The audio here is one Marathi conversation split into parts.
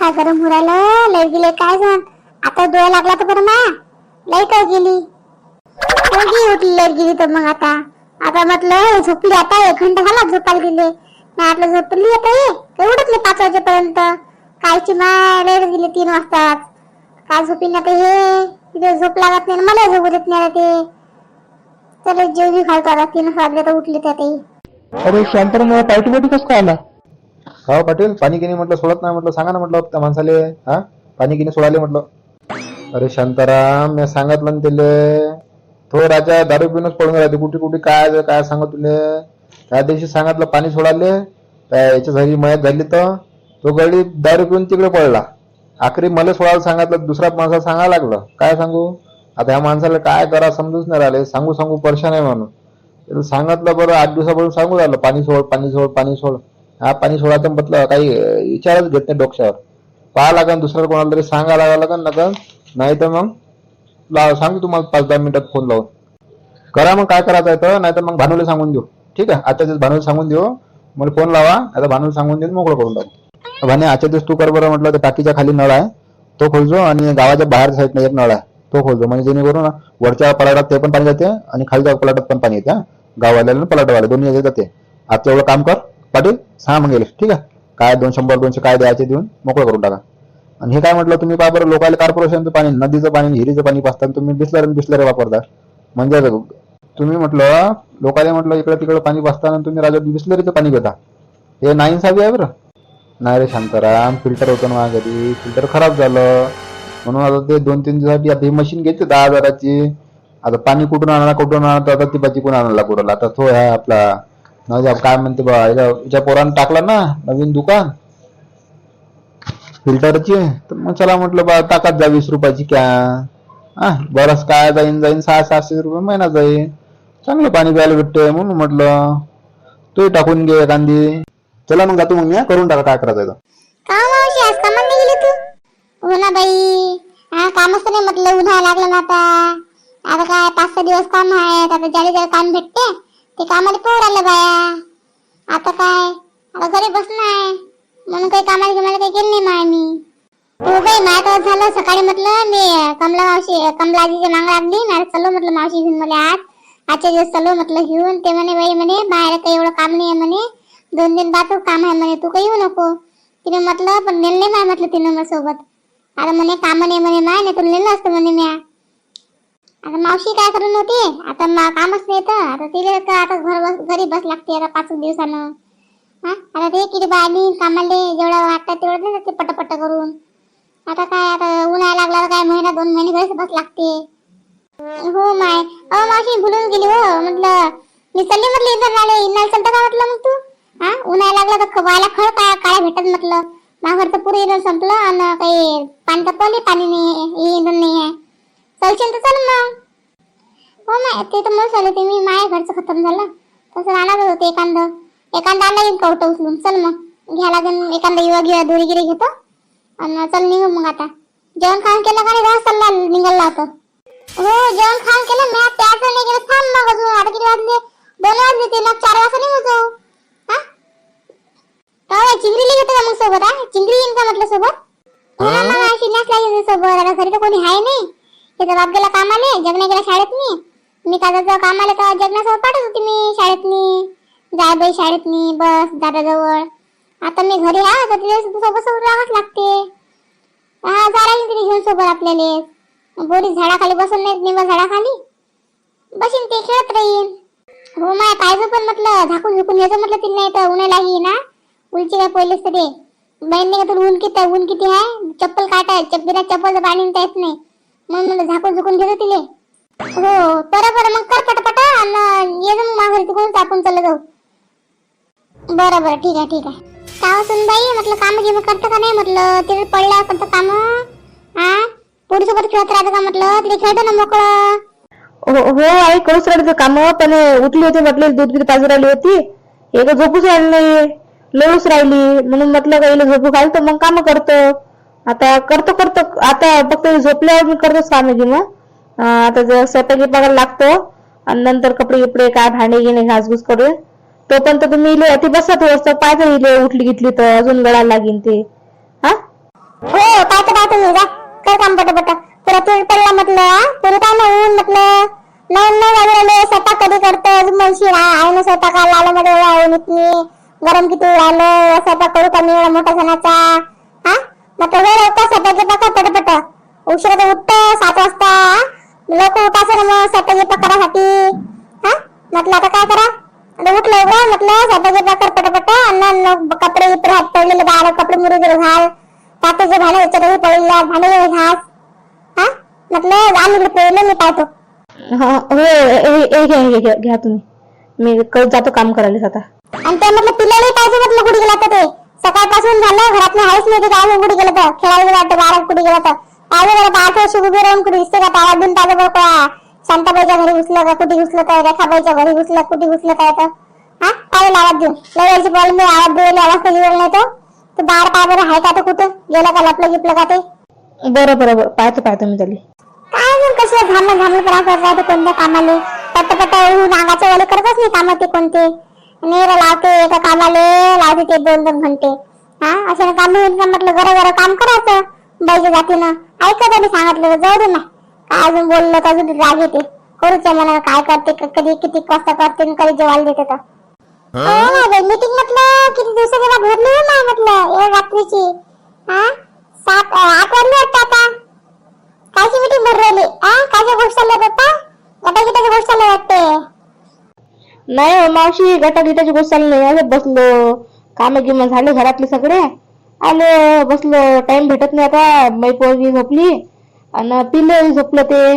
काय गरम हो राहिलं? गेले काय जण? आता डोळा लागला तर बरं मा. काय गेली? दोघी उठली लई गेली तर मग आता. आता म्हटलं झोपली आता एक घंटा झाला झोपायला गेले. नाही आपलं झोपली आता ये. काही पाच वाजेपर्यंत. कालची माय लाइट गेली तीन वाजता काय झोपीन आता हे. तिथे झोप लागत नाही मला झोप देत नाही ते. चल जेव खालतो आता तीन वाजले तर उठली तर ते अरे शांताराम पार्टी पार्टी कसं काय आला? हो पाटील पाणी गिनी म्हटलं सोडत नाही म्हटलं सांगा ना म्हटलं त्या माणसाले हा? पाणी गिनी सोडाले म्हटलं. अरे शांताराम मी सांगितलं ना तिले. तो राजा दारू पिऊनच पडून राहते कुठे कुठे काय काय सांगत तुले त्या दिवशी सांगितलं पाणी सोडाले त्या याच्या झाली मयत झाली तर तो गडी दारू पिऊन तिकडे पडला आखरी मला सोडायला सांगितलं दुसऱ्या माणसाला सांगायला लागलं. काय सांगू? आता ह्या माणसाला काय करा समजूच नाही राहिले. सांगू सांगू परेशान आहे म्हणून सांगितलं बरं आठ दिवसापासून सांगू राहिलं. पाणी सोड पाणी सोड पाणी सोड. हा पाणी सोडायचं म्हटलं काही विचारच घेत नाही डोक्यावर. पाहा लागन दुसऱ्या कोणाला तरी सांगा लागा लागन लागन नाही तर मग सांगू तुम्हाला पाच दहा मिनिटात फोन लावून. करा मग काय करायचं आहे तर नाही तर मग भानूला सांगून देऊ. ठीक आहे? आजच्या दिवस भानूला सांगून देऊ. मला फोन लावा आता भानूला सांगून देऊ मोकळं करून टाकू. भाने आजच्या दिवस तू कर बरं म्हटलं तर टाकीच्या खाली नळ आहे. तो खोलजो आणि गावाच्या बाहेर साईडनं एक नळ आहे. तो खोलजो. म्हणजे जेणेकरून वरच्या पलाटात ते पण पाणी जाते आणि खालच्या पलाटात पण पाणी येते गाववाल्याला पलाटवाले दोन्ही जाते. आता एवढं काम कर. पाटील सहा मग गेले ठीक आहे? काय दोन शंभर दोनशे काय द्यायचे देऊन मोकळं करून टाका. आणि हे काय म्हटलं तुम्ही? काय बरं लोकांना कॉर्पोरेशनचं पाणी नदीचं पाणी हिरीचं पाणी पाचता तुम्ही बिस्लर बिसलरी वापरता. म्हणजे तुम्ही म्हटलं लोकांना म्हटलं इकडं तिकडं पाणी पाचताना तुम्ही राजा बिसलरीचं पाणी घेता. हे नाही सावी आहे बरं. नाही रे शांताराम फिल्टर होतं ना कधी फिल्टर खराब झालं. म्हणून आता ते दोन तीन दिवसासाठी आता ही मशीन घेते दहा हजाराची. आता पाणी कुठून आणणार कुठून आणणार आता ती बाजी कोण आणायला कुठला आता तो आहे आपला नाही का, काय म्हणते बा याच्या पोरानं टाकलं ना नवीन दुकान. फिल्टरची तर मग चला म्हटलं बा टाकत जा वीस रुपयाची कॅन. हा बरंच काय जाईन जाईन सहा सहाशे रुपये महिना जाईन. चांगलं पाणी प्यायला भेटते म्हणून म्हटलं. तू टाकून घे एखादी. चला मग जातो मग मी हा, करून टाका काय करायचं आहे. का मावशी आज नाही गेली तू? हो ना बाई हा कामच तर नाही म्हटलं उन्हाळा लागला ना आता. आता काय पाच सहा दिवस काम आहे आता ज्याला ज्याला काम भेटते ते कामाला पोर आलं बाया. आता काय? आता घरी बसणं आहे. म्हणून काही कामाला गिमाला काही केलं नाही माय मी. हो बाई माय तर झालं. सकाळी म्हटलं मी कमला मावशी कमलाजीच्या मांग लागली. ना चलो म्हटलं मावशी घेऊन मला आज. आजच्या दिवस चलो म्हटलं घेऊन. ते म्हणे बाई म्हणे बाहेर काही एवढं काम नाही आहे म्हणे. दोन दिन बातच काम आहे म्हणे तू काही येऊ नको. तिने म्हटलं पण नेलं नाही माय म्हटलं तिनं मग सोबत आता म्हणे काम नाही म्हणे माय नाही तुला नेलं असतं म्हणे म्या. आता मावशी काय करून होती? आता मा- कामच नाही तर. आता तिला तर आता घर बस घरी बस लागते आता पाच दिवसानं. हा? आता ते किती बायनी कामाले जेवढं वाटतात तेवढं नाही ते पटपट करून. आता काय आता उन्हाळा लागला तर काय महिना दोन महिने घरीच बस लागते. हो माय. अहो मावशी भुलून गेली हो. म्हटलं मी चालली म्हटलं इथं आले. इन्नाला चालतं का म्हटलं मग तू? हा? उन्हाळा लागला तर खायला खळ काय काय भेटत म्हटलं. माझं पुरे इंधन संपलं आणि काही पाणी तर पाणी नाही हे इंधन नाही आहे. चलशील तर चल मग. हो माय ते तर मग झालं ते मी माझ्या घरचं खतम झालं. तसं राहणार होते एखादं. एखादा आला येईल कवटं उचलून. चल मग घ्या लागेल एखादा युवा घेऊया दोरी गिरी घेतो. आणि चल निघू मग आता. जेवण खाऊन केलं का नाही चालला निघाला होतं. हो जेवण खाऊन केलं. मी त्याचं नाही केलं. थांब मग अजून आता किती वाजले? दोन वाजले ते मग चार वाजता निघू जाऊ. हा? काय चिंगरीला घेतो का मग सोबत हा? चिंगरी येईन का म्हटलं सोबत? ना सोबत. आता घरी तर कोणी आहे नाही. त्याचा बाप गेला कामाले जगण्या गेला शाळेत मी मी कामाला तर जगण्यासोबत पाठवत होती मी शाळेतनी. जाय बाई शाळेतनी बस दादाजवळ. आता मी घरी आहे तर तिला सोबत सोबत राहावंच लागते. हा चालेल तिने घेऊन सोबत आपल्याला. बोरी झाडाखाली बसून नाही निंबा झाडाखाली. बसीन ते खेळत राहीन. हो माय पाहिजे पण म्हटलं झाकून झुकून यायचं म्हटलं तिला नाही तर उन्हाला ही ना. उलची काय पहिलेच तर ते. बहीण नाही का तुला ऊन किती ऊन किती आहे? चप्पल काटाय चप्पल चप्पल पाणी येत नाही. म्हणून म्हणलं झाकून झुकून घेतो तिले. हो बरं बरं मग कर पटापटा आणि ये जा मग माघारी तिकडून आपण चाललं जाऊ. बरं बरं ठीक आहे ठीक आहे. काय हो सुनबाई म्हटलं काम गिम करतं का नाही? म्हटलं तिथे पडल्या करतं काम. हा पोरीसोबत खेळत राहतं का म्हटलं? तिथे खेळतो ना मोकळं. हो हो आई करूच राहिलं काम पण उठली होती म्हटलं दूध बीध पाजू राहिली होती. हे का झोपूच राहिली नाही. लळूच राहिली. म्हणून म्हटलं का झोपू झोपू घालतो मग काम करतो. आता करतो करतो. आता फक्त झोपल्यावर मी करतोच काम की मग आता जर स्वयंपाकी बघायला लागतो आणि नंतर कपडे गिपडे काय भांडे घेणे घासघूस करून तो पण तर तुम्ही इले ती बसत वस्त पाहिजे इले उठली घेतली तर अजून गळायला लागेल ते. हा? हो पाहतो पाहतो मी जा. कर काम पटापट. तुला तेल पडला म्हटलं हा? तुला काय नाही ऊन म्हटलं. नवीन नाही वाजवले स्वतः कधी करतो? अजून म्हणशील हा आहे ना काय आलं मध्ये ऊन गरम किती राहिलं स्वतः करू कमी मी मोठा सणाचा? हा? म्हटलं वेळ होता स्वयंपाक गिपाक पटापट उशिरा तर उठतं सात वाजता. लोक उठायचं ना मग गिपाक करासाठी हा? म्हटलं आता काय करा? आता उठलं उभं म्हटलं गिपाक कर पटापट. अन्न कपडे गिपडे हात पडलेले बाहेर कपडे मुरू घाल. तात्याचे भांडे याच्यात पडले भांडे घास हा? म्हटलं आम्ही पहिले मी पाहतो. हा हो घ्या तुम्ही. मी जातो काम करायला आता. आणि ते म्हटलं पिल्याला पाहिजे म्हटलं कुठे गेला तर ते सकाळपासून झालं घरात हायच नाही ते काय कुठे गेलं तर खेळायला गेला वाटतं बाळात कुठे गेला तर पाहिजे बरं आठ वर्ष उभी राहून कुठे दिसते का? तारा देऊन पाहिजे बरं का शांताबाईच्या घरी घुसलं का? कुठे घुसलं तर? रेखाबाईच्या घरी घुसलं कुठे घुसलं काय तर हा? पाहिजे आवाज देऊन. लय वेळची बॉल मी आवाज दिलेली आवाज कधी वेळ नाही तो. तर बाहेर पाय बरं आहे का ते कुठं? गेलं का लपलं गिपलं का ते? बरं बरं बरं. पाहतो पाहतो मी त्याला. काय अजून कसे घामलं घामलं करा करतात कोणत्या कामाले? पट्ट पट्ट वाले करतच नाही कामं ते कोणते? नेर लावते एका कामाले लावते ते दोन दोन घंटे. हा अशा काम होईल का? म्हटलं घरा घरा काम करायचं बाईच्या जातीनं. ऐकत आणि सांगितलं जाऊ दे ना. काय अजून बोललं तर अजून राग येते. करूच्या मनानं काय करते कधी किती वाजता करते कधी जेवायला देते तर. मीटिंग म्हटलं किती दिवसाची वाट भरली हो ना म्हटलं. एक रात्रीची. हा? सात आठ वाजले वाटतं आता. कायची मीटिंग भर राहिली आ कायच्या गोष्ट चालल्या पप्पा गटा गिटाची गोष्ट चालल्या वाटते नाही हो मावशी गटा गिटाची गोष्ट चालली नाही. असं बसलो. काम गिम झाले घरातले सगळे. आलो बसलो. टाइम भेटत नाही आता. बाई पोरगी झोपली. आणि पिले झोपलं ते.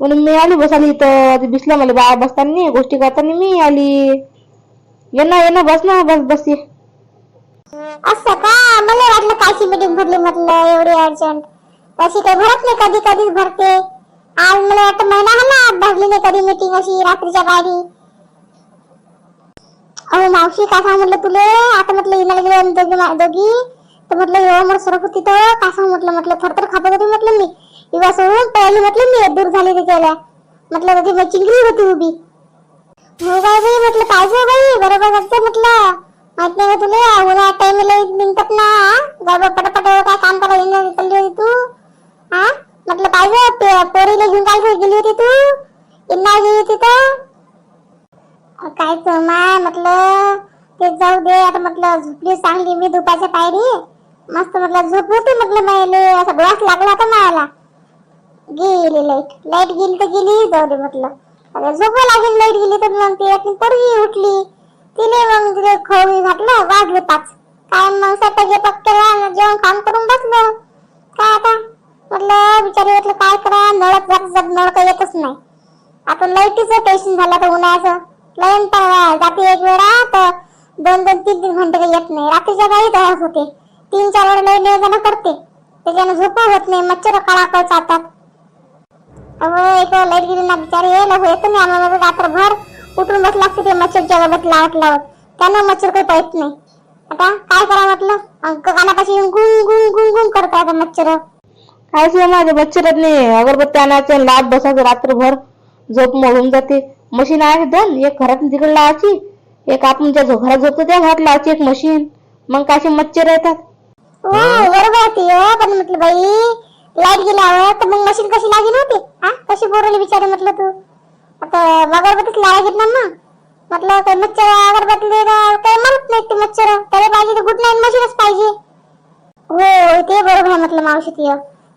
म्हणून मी आली बसाली इथं. बिसलं मला बाया बसताना गोष्टी करताना मी आली. ये ना ये ना बस ना बस बस ये. असं का मला वाटलं कायची मीटिंग भरली म्हटलं एवढी अर्जंट तशी काही भरत नाही कधी कधीच भरते. आज मला वाटतं महिना हा ना भरली नाही कधी मीटिंग अशी रात्रीच्या बाहेरी अहो मावशी काय सांग म्हटलं तुले? आता म्हटलं इनाला गेले दोघी दोघी. तर म्हटलं एवढं मोठं सरक होती तर? काय सांग? म्हटलं म्हटलं थरथर खापत होती म्हटलं मी. इवा सोडून पळाली म्हटलं मी दूर झाली त्याच्याला म्हटलं कधी मग चिंगरी होती उभी. हो बाई बाई म्हटलं पाहिजे हो बाई बरोबर असते म्हटलं. माहीत नाही तुले उन्हा टाइम निघतात ना बरोबर पटापट काय काम करायला चालली होती तू? हा म्हटलं पाहिजे हो, पोरीला घेऊन काय गेली होती तू? इन्ना गेली होती तर? काय माय म्हटलं ते जाऊ दे आता म्हटलं झोपली चांगली मी दुपारच्या पायरी. मस्त म्हटलं झोप होती म्हटलं मायले असा डोळाच लागला होता मायाला. गेली लाइट लाइट गेली तर गेली जाऊ दे म्हटलं. आता झोपू लागेल लाइट गेली तर मग ती यातली पोरगी उठली. तिने मग तिथे खवळी घातलं वाजले पाच. काय मग स्वयंपाक गिपाक केला जेवण काम करून बसलो. काय आता? म्हटलं बिचारी म्हटलं काय करा नळत जात जात नळ काही येतच नाही. आता लाईटीचं टेन्शन झालं तर उन्हाळ्याचं. लाईन पण जाते एक वेळा तर दोन दोन तीन तीन घंटे काही येत नाही. रात्रीच्या गाई तयार होते. तीन चार वेळा लाइट योजना करते. त्याच्यानं झोप होत नाही मच्छर कळाकळ चालतात. अहो एक लाइट गेली ना बिचारी हे लघु येतो नाही आम्हाला रात्रभर उठून बस लागते ते मच्छरच्या गबत लावत लावत. त्यानं मच्छर काही पळत नाही. आता काय करा म्हटलं? कानापाशी येऊन गुंग गुंग गुंग गुंग करतो आता मच्छर. काय से माझे बच्चरत नाही. अगरबत्ती आणायचं लाट बसायचं रात्रभर. झोप मोडून जाते. मशीन आहे दोन एक घरातून तिकडे लावायची एक आपण ज्या घरात झोपतो त्या घरात लावायची एक मशीन. मग काशी मच्छर येतात? हो बरोबर ती हो, पण म्हटलं बाई लाइट गेल्यावर तर मग मशीन कशी लागेल होती हा कशी बोरवली बिचारी म्हटलं तू? आता अगरबत्तीच लावायची ना? मग म्हटलं काही मच्छर अगरबत्ती काही म्हणत नाही ते मच्छर. त्याला पाहिजे तर गुड नाईट मशीनच पाहिजे. हो ते बरोबर आहे म्हटलं मावशी ती.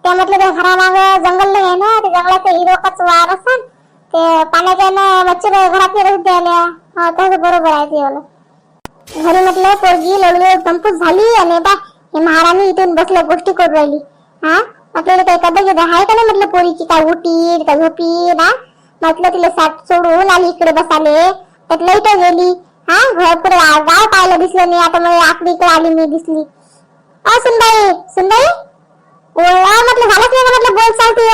त्या म्हटलं त्या घरामाग जंगल नाही आहे ना ते जंगलाचं हिरोकाच वार असतात ते पाण्याच्या मच्छर घरात नाही द्यायला हा तसं बरोबर आहे ते घरी म्हटलं पोरगी लढलो संपूस झाली आणि बा हे महाराणी इथून बसल्या गोष्टी करू राहिली. हा म्हटलं काही कदर आहे का नाही म्हटलं पोरीची? काय उठी का झोपी ना म्हटलं तिला साठ सोडून आली इकडे बसाले. त्यात लाइट गेली. हा घर पुढे गाव पाहायला दिसलं नाही. आता मला आकडी इकडे आली मी दिसली. अ सुनबाई सुनबाई? ओळा म्हटलं झालंच नाही का? म्हटलं बोल चालते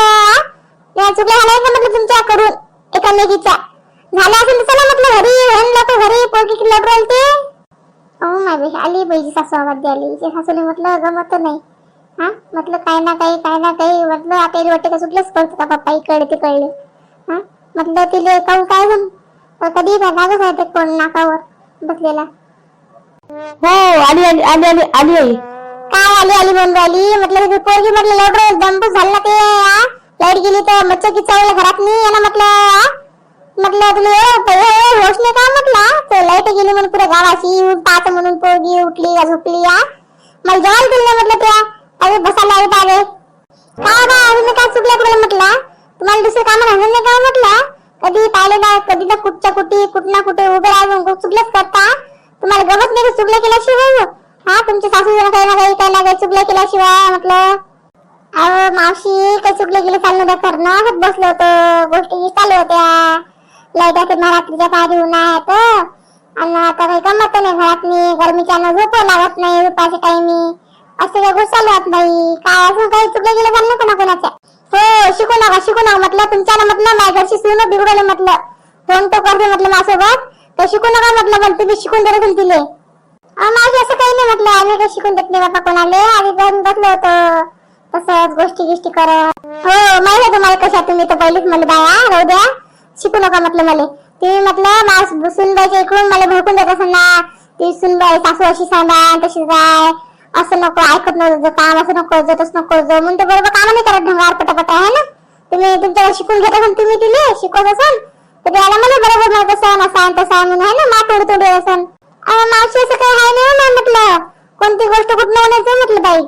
या चुकल्या झाल्या का? म्हटलं तुमच्याकडून. एकामेकीच्या झाल्या असेल तर चला म्हटलं घरी होऊन लोक घरी पोरगी लढ राहील ते अहो माझी आली बाईची सासू आवाज आली. तिच्या सासूने म्हटलं गमत नाही. हा? म्हटलं काय ना काही काय ना काही. म्हटलं आता इथे वाटते का सुटलंच करतो का पप्पा? इकडे तिकडले हा? म्हटलं तिले काहून काय जण कधी मागच आहे ते कोण नाकावर बसलेला. हो आली आली आली आली आली आई. काय आली आली म्हणून राहिली? म्हटलं पोरगी म्हटलं लवकर दंबूस झालं ना ते हा? लाइट गेली तर मच्छर की चावलं घरात नाही? यानं म्हटलं हा? म्हटलं तुम्ही एवढं काय का? म्हटलं तर लाइट गेली म्हणून पुढे गावाशी पाच म्हणून पोरगी उठली का झोपली या. मला जेवण दिलं म्हटलं त्या अरे बसायला लाइट आले काय बा अजून काय चुकलं तुला? म्हटलं. तुम्हाला दुसरं काम राहणार नाही का? म्हटलं. कधी पाहिले ना कधी ना कुठच्या कुठे कुठ ना कुठे उभे राहून चुकलंच करता. तुम्हाला गमत नाही चुकलं केल्याशिवाय? हा तुमच्या सासू जण काही ना काही काही ना काही चुकलं केल्याशिवाय म्हटलं. अहो मावशी काही चुकलं गेलं चाललं होतं करणं बसलं बसलो होतं. गोष्टी चालू होत्या. लाइट असते रात्रीच्या पारी उन्हाळ्यात. आणि आता काही गमत नाही घरात मी गरमीच्या झोप लागत नाही झोपाच्या टाइमी असं काही गोष्ट चालू बाई. काय असं काही चुकलं गेलं चाललं का ना कोणाच्या हो शिकू नका शिकू नका म्हटलं. तुमच्याला म्हटलं माझ्या घरची सून बिघडवलं म्हटलं. फोन तो करते म्हटलं माझ्यासोबत. तर शिकू नका म्हटलं पण तुम्ही शिकून देत तिले. माझी असं काही नाही म्हटलं. आम्ही काही शिकून देत नाही बाबा कोणाले. आम्ही बसून बसलो होतो. तसंच गोष्टी गिष्टी करत. हो माहिती तुम्हाला कशा तुम्ही तर पहिलीच म्हणलं बाया. राहू द्या. शिकू नका म्हटलं मला. ते म्हटलं मा सुनबाईच्या इकडून मला भडकून देत असं ना. ती सुनबाई सासू अशी सांगा तशी जाय. असं नको ऐकत नव्हतं काम असं नको जो तसं नको जो म्हणून ते बरोबर काम नाही करत ढंगार पटापटा आहे ना? तुम्ही तुमच्यावर शिकून घेत असाल तुम्ही तिले शिकवत असाल तर त्याला मला बरोबर माहीत असं असं आहे तसं आहे म्हणून आहे ना? मा तोड तोड असन. अहो मावशी असं काही आहे नाही हो, ना म्हटलं. कोणती गोष्ट कुठं आणायचं म्हटलं बाई.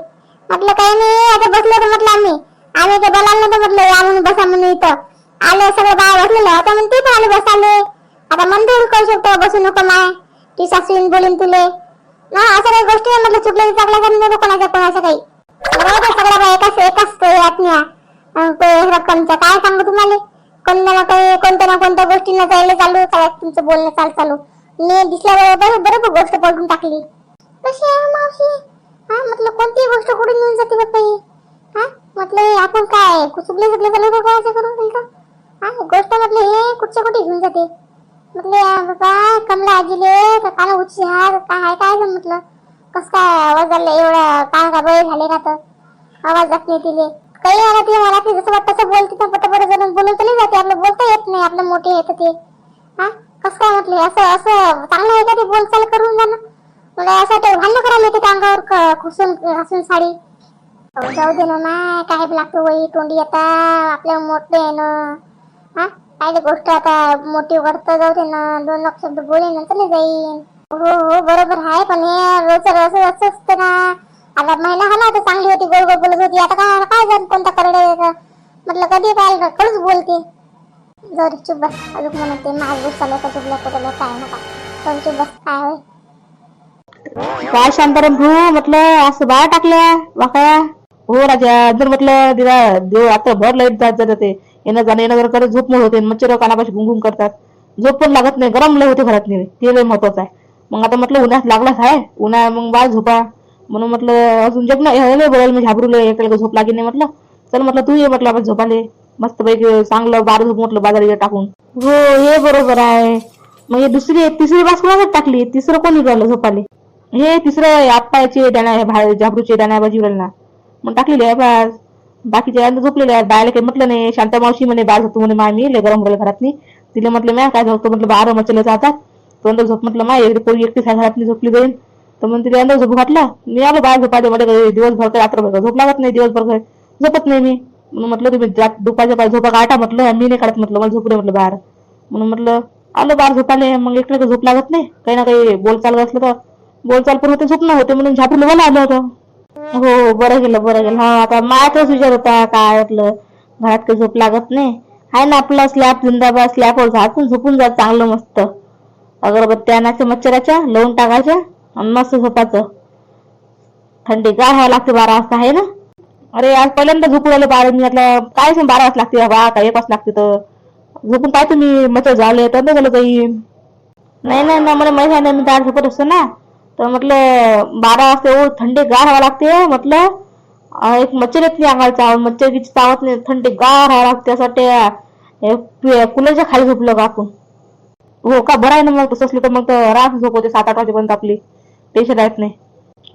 म्हटलं काही नाही आता बसलो तर म्हटलं आम्ही. आम्ही ते बोलायला नव्हतं म्हटलं या म्हणून बसा म्हणून इथं. आले सगळं बाय बसलेलं आता मग ते पण आले बसाले आता मन थोडी करू शकतो बसू नको माय ती सासून बोलीन तुले. ना असं काही गोष्टी नाही म्हटलं चुकलं चाकलं करून नाही कोणाच्या कोणाचं काही. सगळ्या बाय सगळं एकाच एकाच आत्म्या ते रक्कमचं. काय सांगू तुम्हाला? कोणत्या ना काही कोणत्या ना कोणत्या गोष्टींना जायला चालू सगळ्यात तुमचं बोलणं चाल चालू. मी दिसल्याबरोबर बरोबर गोष्ट पडून टाकली. कशी आहे मावशी? हा म्हटलं कोणती गोष्ट कुठून येऊन जाते बाई? हा म्हटलं आपण काय चुकले चुकले चालू काय असं करून का हा गोष्ट म्हटलं हे कुठच्या कुठे घेऊन जाते? म्हटले या बाबा कमला आजीले का काना उची हा का काय आहे काय म्हटलं? कस काय आवाज आला एवढा कान का बळे झाले का तर? आवाज जात नाही तिले काही आला ते मला ते जसं वाटतं तसं बोलते तर पटापट जण बोलून तर नाही जाते आपलं बोलता येत नाही आपलं मोठे येतं ते. हा कसं काय म्हटले असं असं चांगलं आहे का ते बोलचाल करून जाणं मला असं ते भांडण करायला येते अंगावर खुसून हसून साडी. जाऊ दे ना काय लागतो वही तोंडी आता आपल्या मोठे आहे ना हा? काय गोष्ट आता मोठी वाढत जाऊ दे ना. दोन लाख शब्द बोले नंतर चले जाईन. हो हो बरोबर आहे पण हे रोज असं असं असतं ना. आता महिना हा ना आता चांगली होती गोड गोड बोलत होती. आता काय काय झालं कोणता करडे म्हटलं कधी काय खरंच बोलते. जरी चुप बस. अजून म्हणते माझ गोष्ट चालू का चुकलं काय नका पण चुप बस. काय होय काय शांताराम भाऊ म्हटलं असं बाळ टाकल्या वाकया हो राजा जर म्हटलं दिला देव आता भर लाइट जात जात ते येणं जाणं येणं जर करत झोप मोड होते मच्छर कानापाशी गुंगुम करतात. झोप पण लागत नाही. गरम लय होते घरात नाही ते लय महत्वाचं आहे. मग आता म्हटलं उन्हात लागलाच आहे. उन्हा मग बाळ झोपा. म्हणून म्हटलं अजून जग नाही. हे बोलायला मी झाबरूले एकाला झोप लागेल नाही म्हटलं. चल म्हटलं तू ये म्हटलं आपण झोपाले. मस्त पैकी चांगलं बार झोप म्हटलं बाजारी टाकून. हो हे बरोबर आहे. मग हे दुसरी तिसरी बास कोणासाठी टाकली? तिसरं कोणी राहिलं झोपाले? हे तिसरं आप्पाचे दाण्या झाबरूचे दाण्या बाजी ना मग टाकलेली आहे बास. बाकीचे आता झोपलेले आहेत. बायला काही म्हटलं नाही. शांता मावशी म्हणे बाहेर झोपतो म्हणे मामी. लय गरम होईल घरात तिला म्हटलं मॅ काय झोपतो? म्हटलं बारा मचले जातात तो अंदर झोप म्हटलं माय एकटी पोरी एकटी आहे घरात झोपली जाईल तर मग तिला अंदर झोप घातला. मी आलो बाहेर झोपायला. म्हटलं दिवसभर काही रात्रभर झोप लागत नाही. दिवसभर काही झोपत नाही मी. म्हणून म्हटलं तुम्ही दुपारच्या पाहिजे झोपा. काटा म्हटलं मी नाही काढत म्हटलं. मला झोपू म्हटलं बाहेर. म्हणून म्हटलं आलो बाहेर झोपाले मग एकटं झोप लागत नाही. काही ना काही बोलचाल असलं तर बोलचाल पण होते झोपणं होते म्हणून झापून मला आलं होतं. हो बरं गेलं बरं गेलं. हा आता माझ्याच विचार होता काय वाटलं? घरात काही झोप लागत नाही. आहे ना आपला स्लॅब जिंदाबाद स्लॅबवर हो, झाकून झोपून जा चांगलं मस्त. अगरबत्त्या आणायच्या मच्छराच्या लावून टाकायच्या आणि मस्त झोपाचं थंडी काय व्हायला लागते बारा वाजता आहे ना? अरे आज पहिल्यांदा झोपून आलो बारा मी म्हटलं काय सांग बारा वाजता लागते बा काय एक वाजता लागते तर. झोपून काय तुम्ही मच्छर झाले तर गेलो झालं काही नाही नाही ना मला माहिती आहे ना मी दार झोपत असतो ना. तर म्हटलं बारा वाजता एवढं थंडी गार व्हावं लागते म्हटलं एक मच्छर येत नाही अंगाला चावत मच्छर किती चावत नाही थंडी गार व्हावं लागते असं कुलरच्या खाली झोपलं का। आपण हो का बरं आहे ना मग तसं असलं तर मग तर रात झोप होते सात आठ वाजेपर्यंत आपली टेन्शन राहत नाही।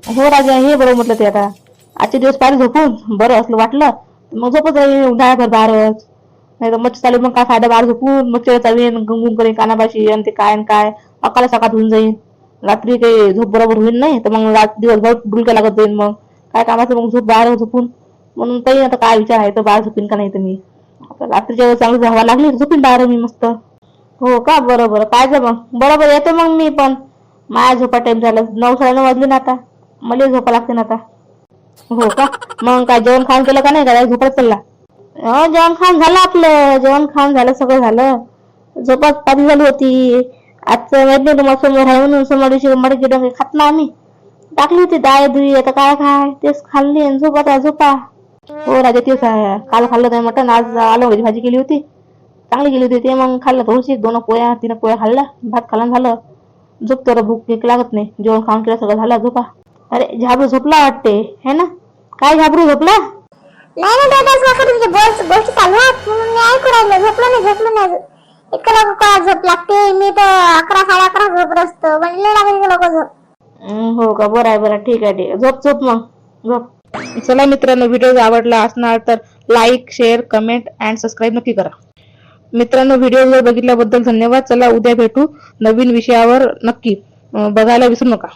हो राजा हे बरं म्हटलं ते आता आजचे दिवस पाहिजे झोपून बरं असलं वाटलं मग झोपत जाईल उन्हाळ्याभर बाहेरच नाही तर मच्छर चालू मग काय फायदा बाहेर झोपून मच्छर चावीन गुंगुम करेन कानापाशी आणि ते काय आणि काय अकाला सकाळ होऊन जाईन रात्री काही झोप बरोबर होईल नाही तर मग रात दिवसभर डुलक्या लागत जाईल मग. काय कामाचं? मग झोप बाहेर झोपून. म्हणून काही आता काय विचार आहे? तर बाहेर झोपीन का नाही तर मी आता रात्रीच्या वेळेस चांगली हवा लागली झोपीन बाहेर मी मस्त. हो का? बरोबर. पाहिजे मग? बरोबर येतो मग मी पण. माझ्या झोपा टाइम झाला. नऊ साडे वाजले ना आता. मला झोपा लागते ना आता. हो का? मग काय जेवण खाऊन केलं का नाही? का झोपत चालला? हो जेवण खाऊन झालं आपलं. जेवण खाऊन झालं सगळं झालं. झोपात पाणी झाली होती. आजचं माहीत नाही तुम्हाला समोर आहे म्हणून समोरशी दिवशी मडकी डोंगे खात ना आम्ही. टाकली होती दाय दुई आता काय खाय? तेच खाल्ली आणि झोपा आता झोपा. हो राजा तेच आहे. काल खाल्लं नाही मटण आज आलू भाजी केली होती. चांगली गेली होती ते मग खाल्लं थोडीशी. दोन पोया तीन पोया खाल्ल्या. भात खाल्ला झालं. झोपतो तर भूक भीक लागत नाही. जेवण खाऊन केलं सगळं झालं झोपा. अरे झाबरू झोपला वाटते है ना? काय झाबरू झोपला? नाही ना दादा काका तुमची चालू आहे म्हणून मी ऐकू राहिलो. झोपलो नाही झोपलो नाही इतकं लवकर कोणा झोप लागते? मी तर अकरा साडे अकरा झोपत असतो म्हणजे लय लागली लोक झोप. हो का? बरं आहे बरं. आहे. ठीक आहे ठीक आहे. झोप झोप मग. झोप. चला मित्रांनो व्हिडिओ आवडला असणार तर like share comment and subscribe नक्की करा. मित्रांनो व्हिडिओ जर बघितल्याबद्दल धन्यवाद. चला उद्या भेटू नवीन विषयावर नक्की. बघायला विसरू नका.